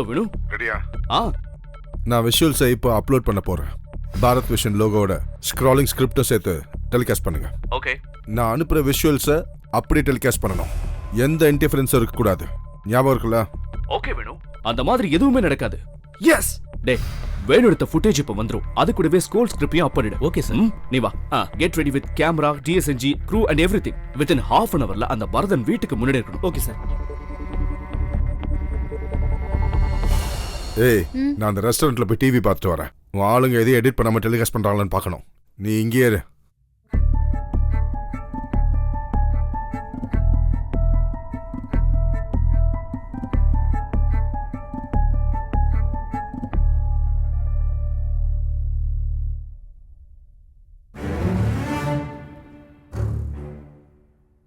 Hello Vinu ரெடியா? ஆ. நான் விஷுவல்ஸை இப்போ அப்லோட் பண்ண போறேன். பாரத் விஷன் லோகோட ஸ்க்ராலிங் ஸ்கிரிப்டும் சேர்த்து டெலிகாஸ்ட் பண்ணுங்க. ஓகே. நான் அனுப்புற விஷுவல்ஸை அப்படியே டெலிகாஸ்ட் பண்ணணும். எந்த இன்டிஃபரன்ஸும் இருக்கக்கூடாது. ஞாபகம் இருக்குல்ல? ஓகே வேணு அந்த மாதிரி எதுவுமே நடக்காது. எஸ் டே வேணு எடுத்த ஃபுட்டேஜ் இப்ப வந்துரும். அது கூடவே ஸ்கூல் ஸ்கிரிப்டையும் அப் பண்ணிடு. ஓகே சார் நீ வா. Get ready with camera DSNG crew and everything with in half an அவர்ல அந்த பரதன் வீட்டுக்கு முன்னாடி இருக்கணும். ஓகே சார் ஏய் நான் அந்த ரெஸ்டாரண்ட்ல போய் டிவி பார்த்துட்டு வரேன். உன் ஆளுங்க எதையும் எடிட் பண்ணாம டெலிகாஸ்ட் பண்றாங்களான்னு பார்க்கணும். நீ இங்கேயே இரு.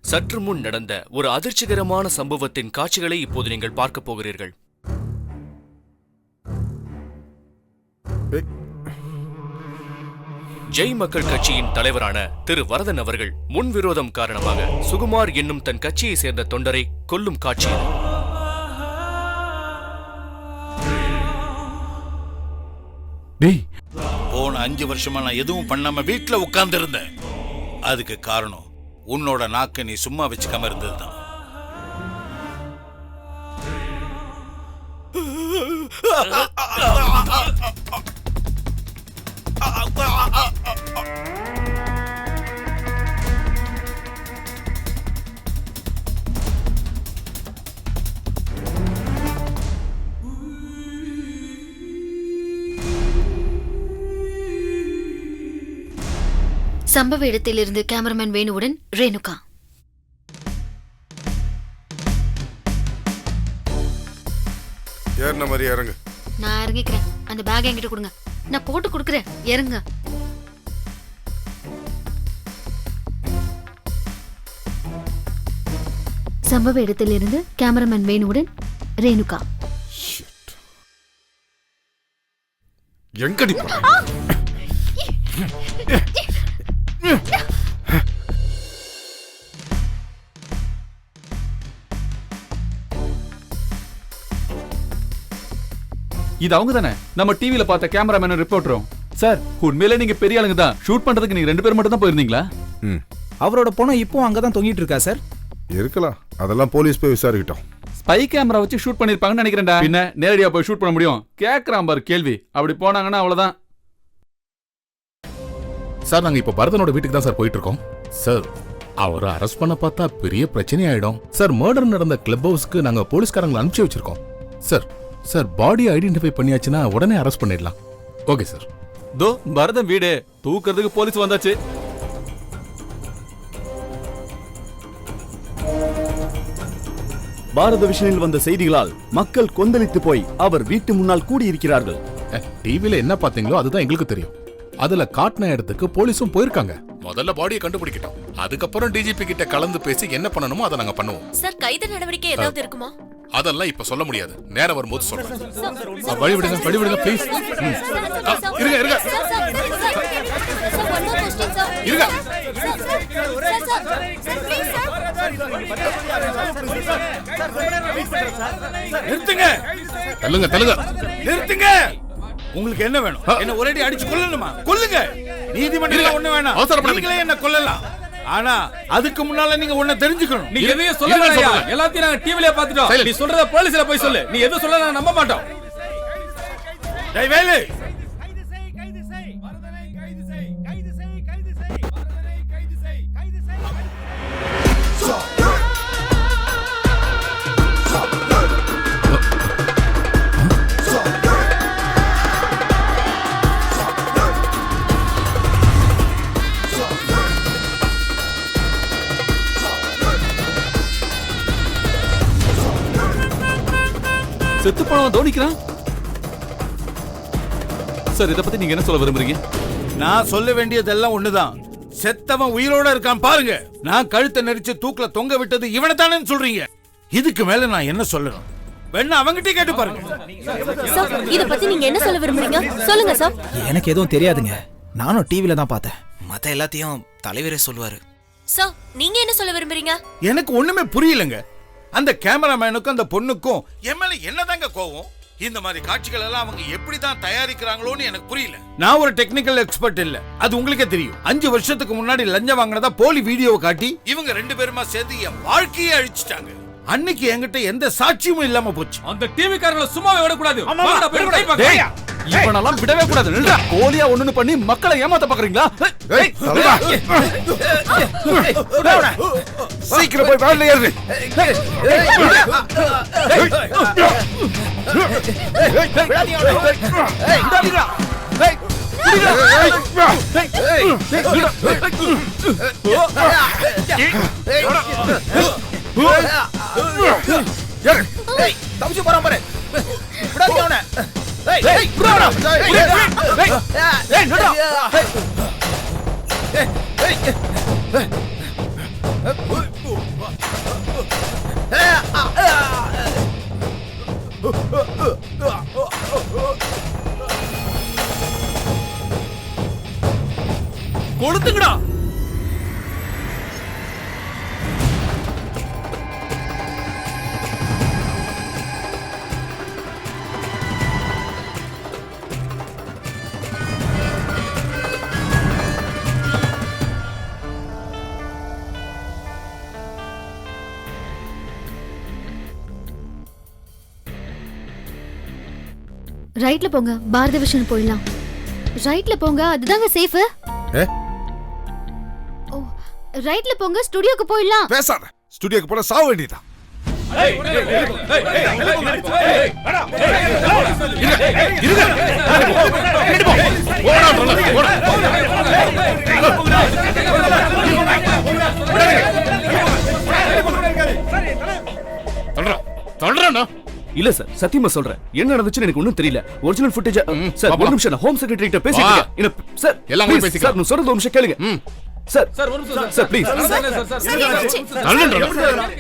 சற்று முன் நடந்த ஒரு அதிர்ச்சிகரமான சம்பவத்தின் காட்சிகளை இப்போது நீங்கள் பார்க்க போகிறீர்கள். ஜெய் மக்கள் கட்சியின் தலைவரான திரு வரதன் அவர்கள் முன்விரோதம் காரணமாக சுகுமார் என்னும் தன் கட்சியை சேர்ந்த தொண்டரை கொல்லும் காட்சி. டேய். போன அஞ்சு வருஷமா நான் எதுவும் பண்ணாம வீட்டுல உட்கார்ந்து இருந்தேன் அதுக்கு காரணம் உன்னோட நாக்க நீ சும்மா வச்சுக்காம இருந்ததுதான். சம்பவ இடத்திலிருந்து கேமராமேன் வேணுவுடன் ரேணுகா. ஏறின மாதிரி இறங்கு. நான் இறங்கிக்கிறேன். அந்த பேக் என்கிட்ட கொடுங்க. நான் போட்டு கொடுக்குறேன். இறங்க. சம்பவ இடத்திலிருந்து கேமராமேன் வேணுவுடன் ரேணுகா. எங்கடி இது அவங்க தானே நம்ம டிவில பார்த்த கேமராமேன் ரிப்போர்ட்டரும் சார் உண்மையிலே நீங்க பெரிய ஆளுங்க தான். ஷூட் பண்றதுக்கு நீங்க ரெண்டு பேர் மட்டும் தான் போயிருந்தீங்களா? ம். அவரோட பணம் இப்போ அங்கதான் தொங்கிட்டு இருக்கா சார் இருக்கலாம். அதெல்லாம் போலீஸ் போய் விசாரிக்கட்டும். ஸ்பை கேமரா வச்சு ஷூட் பண்ணிருப்பாங்கன்னு நினைக்கிறேன்டா. பின்ன நேரடியா போய் ஷூட் பண்ண முடியும். கேக்குறான் பாரு கேள்வி. அப்படி போனாங்கன்னா அவ்வளவுதான். சார் நாங்க இப்ப பரதனோட வீட்டுக்கு தான் சார் போயிட்டு இருக்கோம் சார் அவரை அரெஸ்ட் பண்ண பார்த்தா பெரிய பிரச்சனை ஆயிடும். சார் மர்டர் நடந்த கிளப் ஹவுஸ்க்கு நாங்க போலீஸ்காரங்களை அனுப்பிச்சு வச்சிருக்கோம். சார் சார் பாடி ஐடென்டிஃபை பண்ணியாச்சுன்னா உடனே அரெஸ்ட் பண்ணிடலாம். ஓகே சார் தோ பரதன் வீடு. தூக்குறதுக்கு போலீஸ் வந்தாச்சு. பாரத விஷனில் வந்த செய்திகளால் மக்கள் கொந்தளித்து போய் அவர் வீட்டு முன்னால் கூடியிருக்கிறார்கள். டிவில என்ன பாத்தீங்களோ அதுதான் எங்களுக்கு தெரியும். அதுல காட்டின இடத்துக்கு போலீஸும் போயிருக்காங்க முதல்ல பாடியை கண்டுபிடிக்கிட்டோம் அதுக்கப்புறம் டிஜிபி கிட்ட கலந்து பேசி என்ன பண்ணணுமோ அதை நாங்க பண்ணுவோம் சார் கைது நடவடிக்கை ஏதாவது இருக்குமா அதெல்லாம் இப்ப சொல்ல முடியாது நேரம் வரும்போது சொல்றேன் வழி விடுங்க வழி விடுங்க ப்ளீஸ் இருங்க இருங்க இருங்க நிறுத்துங்க தள்ளுங்க தள்ளுங்க நிறுத்துங்க உங்களுக்கு என்ன வேணும்? என்ன ஒரேடி அடிச்சு கொல்லணுமா? கொல்லுங்க. நீதிமன்றத்துல. ஒண்ணு வேணாம். அவசரப்படாதீங்க. நீங்களே என்ன கொல்லலாம். ஆனா அதுக்கு முன்னால நீங்க ஒண்ணு தெரிஞ்சுக்கணும். நீ எதையும் சொல்ல. எல்லாத்தையும் நாங்க டிவில பாத்துட்டோம். நீ சொல்றத போலீஸ்ல போய் சொல்லு. நீ எதுவும் சொல்ல நம்ப மாட்டோம். டேய் வேலு. செத்து போனவன் தோனிக்கிறான்? சார் இத பத்தி நீங்க என்ன சொல்ல விரும்புறீங்க? நான் சொல்ல வேண்டியதெல்லாம் ஒண்ணுதான். செத்தவன் உயிரோட இருக்கான் பாருங்க. நான் கழுத்தை நெரிச்சு தூக்குல தொங்க விட்டது இவனை தானே சொல்றீங்க. இதுக்கு மேல நான் என்ன சொல்லணும்? வேணா அவங்கிட்டே கேட்டு பாருங்க. சார் இத பத்தி நீங்க என்ன சொல்ல விரும்புறீங்க? சொல்லுங்க சார். எனக்கு எதுவும் தெரியாதுங்க. நானும் டிவில தான் பார்த்தேன். மத்த எல்லாத்தையும் தலைவரே சொல்லுவாரு. சார் நீங்க என்ன சொல்ல விரும்புறீங்க? எனக்கு ஒண்ணுமே புரியலங்க. அந்த கேமராமேனுக்கும் அந்த பொண்ணுக்கும் என் மேல என்னதாங்க கோவம்? இந்த மாதிரி காட்சிகள் எல்லாம் அவங்க எப்படி தான் தயாரிக்கிறாங்களோன்னு எனக்கு புரியல. நான் ஒரு டெக்னிக்கல் எக்ஸ்பர்ட் இல்ல. அது உங்களுக்கே தெரியும். அஞ்சு வருஷத்துக்கு முன்னாடி லஞ்சம் வாங்கினதா போலி வீடியோவை காட்டி இவங்க ரெண்டு பேருமா சேர்ந்து என் வாழ்க்கையே அழிச்சிட்டாங்க. அன்னைக்கு என்கிட்ட எந்த சாட்சியமும் இல்லாம போச்சு அந்த டிவி காரங்களை சும்மாவே விடக்கூடாது. இவனெல்லாம் விடவே கூடாது நில்றா. போலியா ஒண்ணுன்னு பண்ணி மக்களை ஏமாத்த பாக்குறீங்களா ஏய். சீக்கிரம் போய் வேலையில ஏறு தப்பிச்சு ஏய், ரைட்ல போங்க பாரத விஷன் போயிடலாம் ரைட்ல போங்க அதுதாங்க சேஃப் ரைட்ல போங்க ஸ்டுடியோக்கு போயிடலாம் பேசாத ஸ்டுடியோக்கு போன சாவ வேண்டியதான் தள்ளுறா இல்ல சார் சத்தியமா சொல்றேன் என்ன நடந்துச்சுன்னு எனக்கு ஒண்ணும் தெரியல ஒரிஜினல் ஃபுட்டேஜ் சார் ஒரு. நிமிஷம் நான் ஹோம் செக்ரட்டரி கிட்ட பேசிட்டு. என்ன சார் எல்லாம் பேசிக்கலாம். சார் நான் சொல்றது ஒரு நிமிஷம் கேளுங்க. சார் சார் ஒரு நிமிஷம் sir please sir, sir, sir,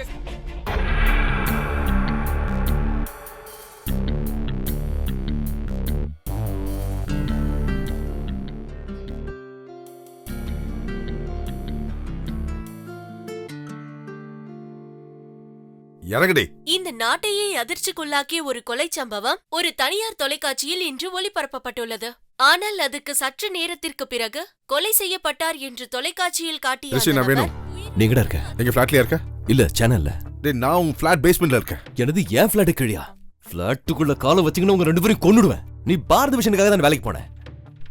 இறங்குடி. இந்த நாட்டையே அதிர்ச்சிக்குள்ளாக்கிய ஒரு கொலை சம்பவம் ஒரு தனியார் தொலைக்காட்சியில் இன்று ஒளிபரப்பப்பட்டுள்ளது. ஆனால் அதுக்கு சற்று நேரத்திற்கு பிறகு கொலை செய்யப்பட்டார் என்று தொலைக்காட்சியில் காட்டிய ரிஷி, அந்த வேணும். நபர் நீங்கடா இருக்க? எங்க ஃபிளாட்லயா இருக்க? இல்ல சேனல்ல டேய் நான் உன் ஃபிளாட் பேஸ்மெண்ட்ல இருக்கேன். எனது ஏன் பிளாட் கீழியா? பிளாட்டுக்குள்ள காலை வச்சுங்கன்னு உங்க ரெண்டு பேரும் கொன்னுடுவேன். நீ பாரத விஷனுக்காக தான் வேலைக்கு போன?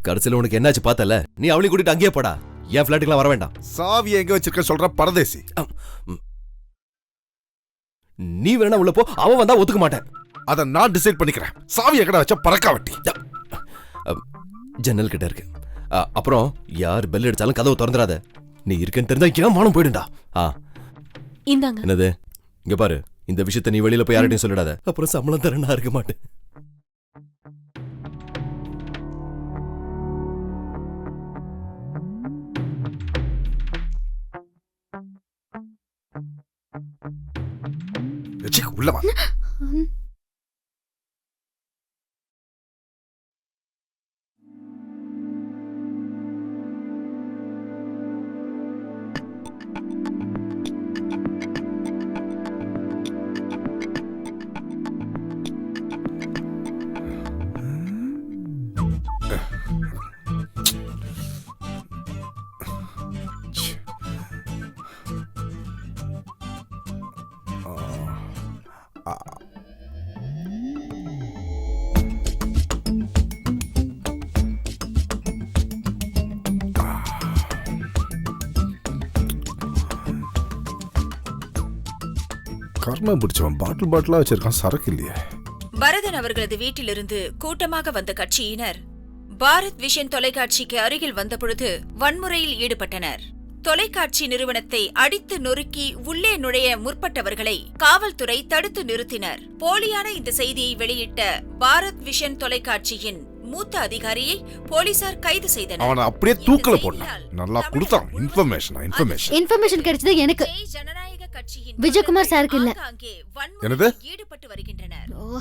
கடைசியில உனக்கு என்னாச்சு பார்த்தல? நீ அவளையும் கூட்டிட்டு அங்கேயே போடா. என் பிளாட்டுக்குலாம் வர வேண்டாம். சாவியை எங்க வச்சிருக்க சொல்ற பரதேசி. நீ வேணா உள்ள போ. அவன் வந்தா ஒத்துக்க மாட்டேன். அத நான் டிசைட் பண்ணிக்கிறேன். சாவி எங்கடா வச்ச பறக்கா வட்டி. அம், ஜன்னல் கிட்ட இருக்கு. அப்புறம் யார் பெல் அடிச்சாலும் கதவை திறந்துடாத நீ இருக்கேன்னு தெரிஞ்சா ஏன் மானம் போயிடுண்டா ஆ. இந்தாங்க. என்னது? இங்க பாரு. இந்த விஷயத்த நீ வெளியில போய் யார்கிட்டயும் சொல்லிடாத. அப்புறம் சம்பளம் தர நான் இருக்க மாட்டேன். சீ, உள்ள வா கர்மம் பிடிச்சவன் பாட்டில் பாட்டிலா வச்சிருக்கான் சரக்கு இல்லையே பரதன் அவர்களது வீட்டிலிருந்து கூட்டமாக வந்த கட்சியினர் பாரத் விஷன் தொலைக்காட்சிக்கு அருகில் வந்தபொழுது வன்முறையில் ஈடுபட்டனர். தொலைக்காட்சி நிறுவனத்தை அடித்து நொறுக்கி உள்ளே நுழைய முற்பட்டவர்களை காவல்துறை தடுத்து நிறுத்தினர். போலியான இந்த செய்தியை வெளியிட்ட பாரத் விஷன் தொலைக்காட்சியின் மூத்த அதிகாரியை போலீசார் கைது செய்தனர். அவனை அப்படியே தூக்கல போட்டான். நல்லா கொடுத்தான். இன்ஃபர்மேஷன் இன்ஃபர்மேஷன் இன்ஃபர்மேஷன் கிடைச்சது எனக்கு. ஜனநாயக விஜயகுமார் சாருக்கு இல்ல. என்னது? ஈடுபட்டு வருகின்றனர். ஓ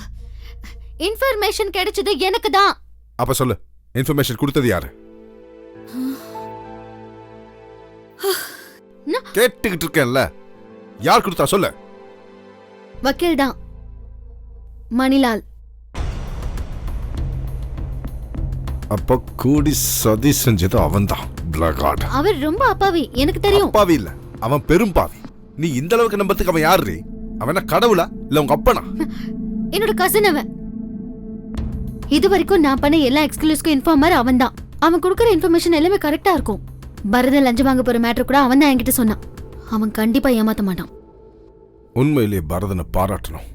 இன்ஃபர்மேஷன் கிடைச்சது எனக்கு தான். அப்ப சொல்லு இன்ஃபர்மேஷன் கொடுத்தது யாரு? கேட்டுக்கிட்டு இருக்கேன்ல. யார் கொடுத்தா சொல்லு? வக்கீல் தான். மணிலால். அப்போ கூடி சதி செஞ்சது அவன்தான் பிளகாட் அவர் ரொம்ப அப்பாவி எனக்கு தெரியும். பாவி இல்ல அவன் பெரும் பாவி. நீ இந்த அளவுக்கு நம்பத்துக்கு அவன் யாரு அவன் என்ன கடவுளா? இல்ல உங்க அப்பனா? என்னோட கசின் அவன். இது வரைக்கும் நான் பண்ண எல்லா எக்ஸ்க்ளூஸ்க்கும் இன்ஃபார்மர் அவன் தான் அவன் கொடுக்குற இன்ஃபர்மேஷன் எல்லாமே கரெக்டா இருக்கும். பரதன் லஞ்சம் வாங்க போற மேட்டர் கூட அவன் தான் என்கிட்ட சொன்னான். அவன் கண்டிப்பா ஏமாத்த மாட்டான். உண்மையிலேயே பரதனை பாராட்டணும்.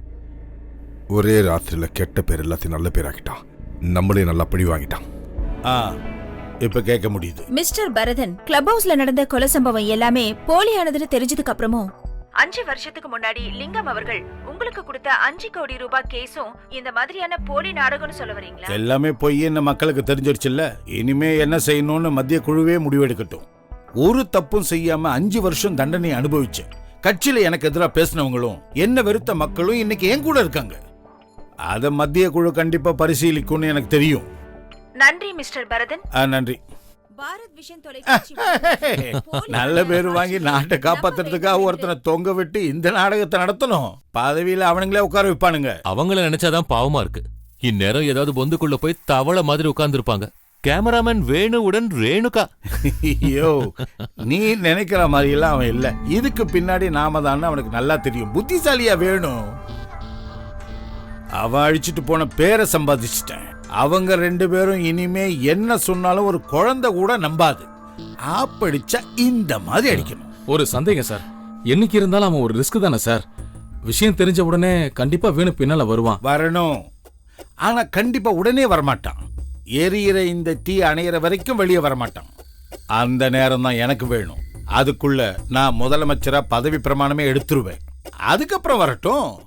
ஒரே ராத்திரியில கெட்ட பேர் எல்லாத்தையும் நல்ல பேராக்கிட்டான். நம்மளே நல்லா பழி வாங்கிட்டான். ஆ. இப்ப கேட்க முடியுது. மிஸ்டர் பரதன் கிளப் ஹவுஸ்ல நடந்த கொலை சம்பவம் எல்லாமே போலியானதுன்னு தெரிஞ்சதுக்கு அப்புறமும். அஞ்சு வருஷத்துக்கு முன்னாடி லிங்கம் அவர்கள் உங்களுக்கு கொடுத்த அஞ்சு கோடி ரூபாய் கேஸும் இந்த மாதிரியான போலி நாடகம்னு சொல்ல வரீங்களா? எல்லாமே பொய்ன்னு மக்களுக்கு தெரிஞ்சிருச்சுல்ல? இனிமே என்ன செய்யணும்னு மத்திய குழுவே முடிவெடுக்கட்டும். ஒரு தப்பும் செய்யாம அஞ்சு வருஷம் தண்டனை அனுபவிச்சேன். கட்சியில எனக்கு எதிராக பேசினவங்களும் என்ன வெறுத்த மக்களும் இன்னைக்கு என் கூட இருக்காங்க. அத மத்திய குழு கண்டிப்பா பரிசீலிக்கும்னு எனக்கு தெரியும். நன்றி மிஸ்டர் பரதன். ஆ, நன்றி. பாரத் விஷன் தொலைக்காட்சி நல்ல பேர் வாங்கி நாட்டை காப்பாத்துறதுக்காக ஒருத்தனை தொங்க விட்டு இந்த நாடகத்தை நடத்தணும். பதவியில அவனுங்களே உட்கார வைப்பானுங்க. அவங்கள நினைச்சாதான் பாவமா இருக்கு. இந்நேரம் ஏதாவது பொந்துக்குள்ள போய் தவளை மாதிரி உட்கார்ந்துருப்பாங்க. கேமராமேன் வேணுவுடன் ரேணுகா. ஐயோ நீ நினைக்கிற மாதிரி எல்லாம் அவன் இல்ல. இதுக்கு பின்னாடி நாம தான் அவனுக்கு நல்லா தெரியும். புத்திசாலியா வேணும். அவ அழிச்சிட்டு போன பேரை சம்பாதிச்சிட்டேன். அவங்க ரெண்டு பேரும் இனிமே என்ன சொன்னாலும் ஒரு குழந்தை கூட நம்பாது. ஆப்படிச்சா இந்த மாதிரி அடிக்கணும். ஒரு சந்தேகம் சார். என்னைக்கு இருந்தாலும் அவன் ஒரு ரிஸ்க் தானே சார்? விஷயம் தெரிஞ்ச உடனே கண்டிப்பா வேணு பின்னால வருவான். வரணும். ஆனா கண்டிப்பா உடனே வரமாட்டான். எரியிற இந்த தீ அணையிற வரைக்கும் வெளியே வரமாட்டான். அந்த நேரம் தான் எனக்கு வேணும். அதுக்குள்ள நான் முதலமைச்சரா பதவி பிரமாணமே எடுத்துருவேன். அதுக்கப்புறம் வரட்டும்.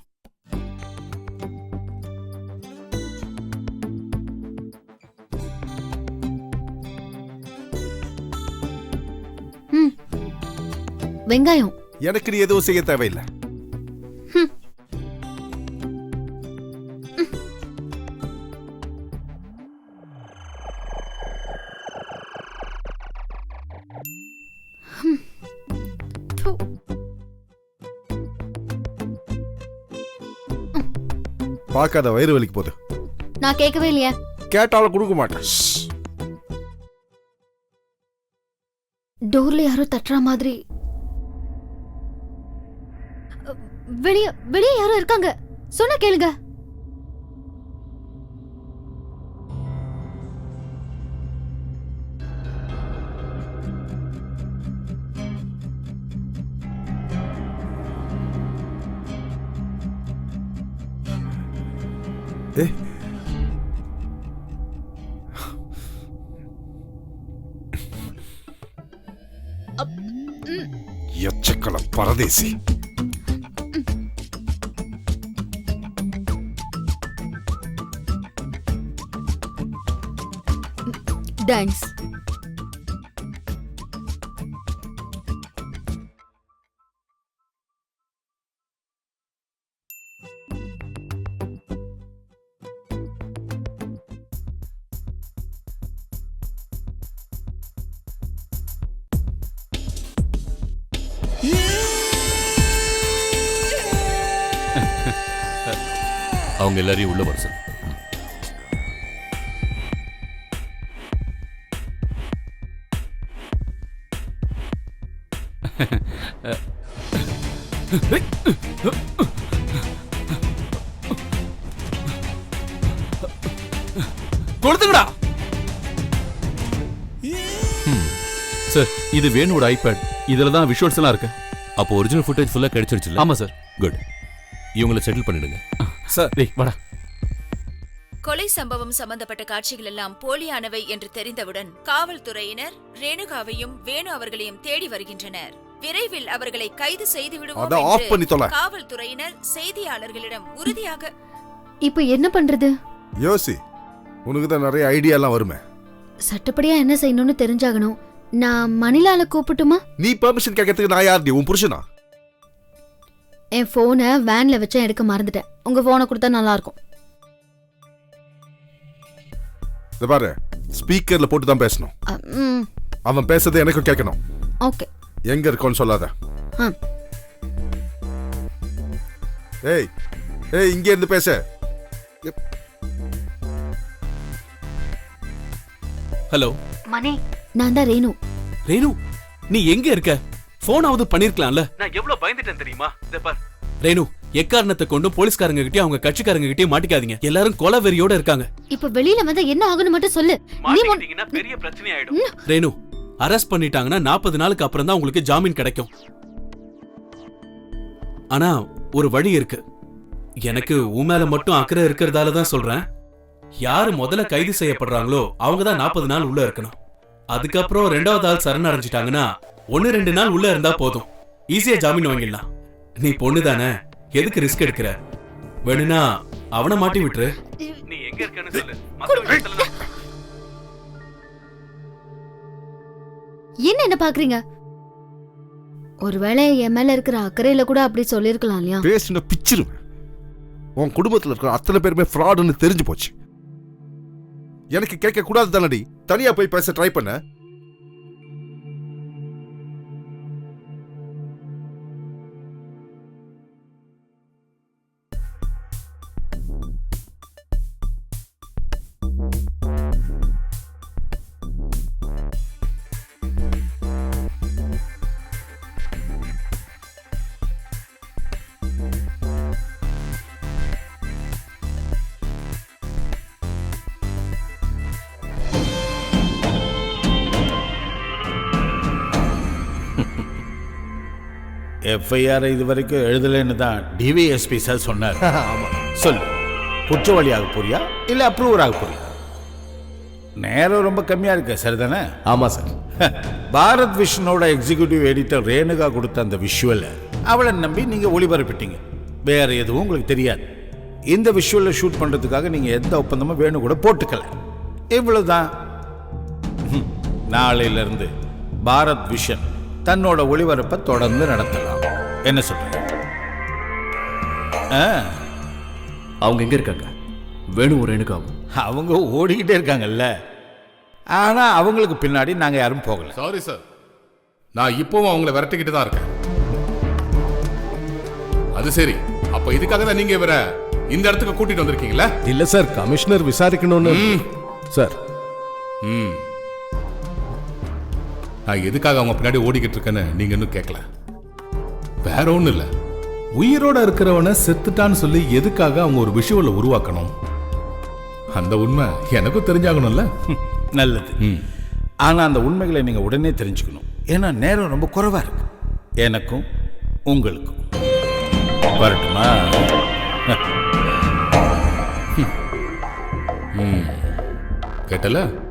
வெங்காயம். எனக்கு நீ எதுவும் செய்ய தேவையில்லை. பார்க்காத வயிறு வலிக்கு போகுது. நான் கேட்கவே இல்லையே. கேட்டாலும் கொடுக்க மாட்டேன். டோர்ல யாரோ தட்டுற மாதிரி வெளிய வெளிய யாரோ இருக்காங்க. சொன்னா கேளுங்க. ஏ. எச்சக்கலம் பரதேசி. டான்ஸ் அவங்க எல்லாரையும் உள்ள வர சொல்லு. கொடுத்துங்கடா சார் இது வேணுவோட ஐபேட். இதுல தான் விஷுவல்ஸ் எல்லாம் இருக்கு. அப்போ ஒரிஜினல் ஃபுட்டேஜ் ஃபுல்லா கிடைச்சிருச்சுல ஆமா சார். குட் இவங்களை செட்டில் பண்ணிடுங்க. சார். டேய் வாடா. கொலை சம்பவம் சம்பந்தப்பட்ட காட்சிகள் எல்லாம் போலியானவை என்று தெரிந்தவுடன் காவல்துறையினர் ரேணுகாவையும் வேணு அவர்களையும் தேடி வருகின்றனர். விரைவில் அவர்களை கைது செய்து விடுவோம் என்று. காவல்துறையினர் செய்தியாளர்களிடம் உறுதியாக இப்போ என்ன பண்றது? யோசி உனக்கு தான் நிறைய ஐடியா எல்லாம் வருமே. சட்டப்படியா என்ன செய்யணும்னு தெரிஞ்சாகணும். நான் மணிலால கூப்பிட்டுமா? நீ பெர்மிஷன் கேட்கறதுக்கு நான் யார் உன் புருஷனா? என் போனை வேன்ல வச்சேன் எடுக்க மறந்துட்டேன். உங்க போனை கொடுத்தா நல்லா இருக்கும் இந்த பாரு ஸ்பீக்கர்ல போட்டு தான் பேசணும் அவன் பேசுறது எனக்கும் கேட்கணும். ஓகே. எங்க இருக்கோன்னு சொல்லாத. ஆ. ஏய் ஏய் இங்க இருந்து பேச. ஹலோ. மணி நான் தான் ரேணு. ரேணு நீ எங்க இருக்க? போனாவது பண்ணிருக்கலாம்ல. நான் எவ்வளவு பயந்துட்டேன் தெரியுமா? இத பார். ரேணு எக்காரணத்தை கொண்டு போலீஸ்காரங்க கிட்டயும் அவங்க கட்சிக்காரங்க கிட்டயும் மாட்டிக்காதீங்க. எல்லாரும் கொலை வெறியோட இருக்காங்க. இப்ப வெளியில வந்தா என்ன ஆகும்னு மட்டும் சொல்லு. நீ பெரிய பிரச்சனை ஆயிடும் ரேணு அரெஸ்ட் பண்ணிட்டாங்கன்னா நாற்பது நாளுக்கு அப்புறம் தான் உங்களுக்கு ஜாமீன் கிடைக்கும். ஆனா ஒரு வழி இருக்கு. எனக்கு உன் மேல மட்டும் அக்கறை இருக்கிறதால தான் சொல்றேன். யாரு முதல்ல கைது செய்யப்படுறாங்களோ அவங்க தான் நாற்பது நாள் உள்ள இருக்கணும். அதுக்கப்புறம் ரெண்டாவது ஆள் சரணடைஞ்சிட்டாங்கன்னா ஒன்னு ரெண்டு நாள் உள்ள இருந்தா போதும். ஈஸியா ஜாமீன் வாங்கிடலாம். நீ பொண்ணு தானே? எதுக்கு ரிஸ்க் எடுக்கிற? வேணும்னா அவனை மாட்டி விட்டுரு. நீ எங்க இருக்கன்னு சொல்லு. என்ன என்ன பாக்குறீங்க? ஒருவேளை என் மேல இருக்கிற அக்கறையில கூட அப்படி சொல்லிருக்கலாம் இல்லையா? பேசின பிச்சிருவேன் உன் குடும்பத்துல இருக்கிற அத்தனை பேருமே ஃப்ராடுன்னு தெரிஞ்சு போச்சு. எனக்கு கேட்க கூடாது தானடி தனியா போய் பேச ட்ரை பண்ண. எஃப்ஐஆர் இது வரைக்கும் எழுதலைன்னு தான் டிவிஎஸ்பி சார் சொன்னார். சொல்லு. குற்றவாளியாக போறியா இல்லை அப்ரூவர் ஆக போறியா நேரம் ரொம்ப கம்மியா இருக்கு சரிதானே ஆமா சார் பாரத் விஷனோட எக்ஸிகியூட்டிவ் எடிட்டர் ரேணுகா கொடுத்த அந்த விஷுவலை அவளை நம்பி நீங்க ஒளிபரப்பிட்டீங்க. வேற எதுவும் உங்களுக்கு தெரியாது. இந்த விஷுவலை ஷூட் பண்றதுக்காக நீங்க எந்த ஒப்பந்தமும் வேணும் கூட போட்டுக்கல. இவ்வளவுதான். ஹம். நாளையில இருந்து பாரத் விஷன் தன்னோட ஒளிபரப்பை தொடர்ந்து நடத்தலாம். என்ன சொல்றீங்க ஆ, அவங்க எங்க இருக்காங்க? வேணும் ஒரு எனக்காவும் அவங்க ஓடிக்கிட்டே இருக்காங்கல்ல. ஆனா அவங்களுக்கு பின்னாடி நாங்க யாரும் போகல. சாரி சார் நான் இப்பவும் அவங்கள விரட்டிக்கிட்டு தான் இருக்கேன். அது சரி. அப்ப இதுக்காக தான் நீங்க இவரை இந்த இடத்துக்கு கூட்டிட்டு வந்திருக்கீங்களா? இல்ல சார் கமிஷனர் விசாரிக்கணும்னு. சார் ம். நான் எதுக்காக அவங்க பின்னாடி ஓடிக்கிட்டு இருக்கேன்னு நீங்க இன்னும் கேட்கல வேற ஒண்ணும் இல்ல. உயிரோட இருக்கிறவனை செத்துட்டான்னு சொல்லி எதுக்காக அவங்க ஒரு விஷுவலை உருவாக்கணும்? அந்த உண்மை எனக்கும் தெரிஞ்சாகணும்ல? நல்லது. ம். ஆனா அந்த உண்மைகளை நீங்க உடனே தெரிஞ்சுக்கணும். ஏன்னா நேரம் ரொம்ப குறைவா இருக்கு. எனக்கும் உங்களுக்கும். வரட்டுமா? கேட்டல?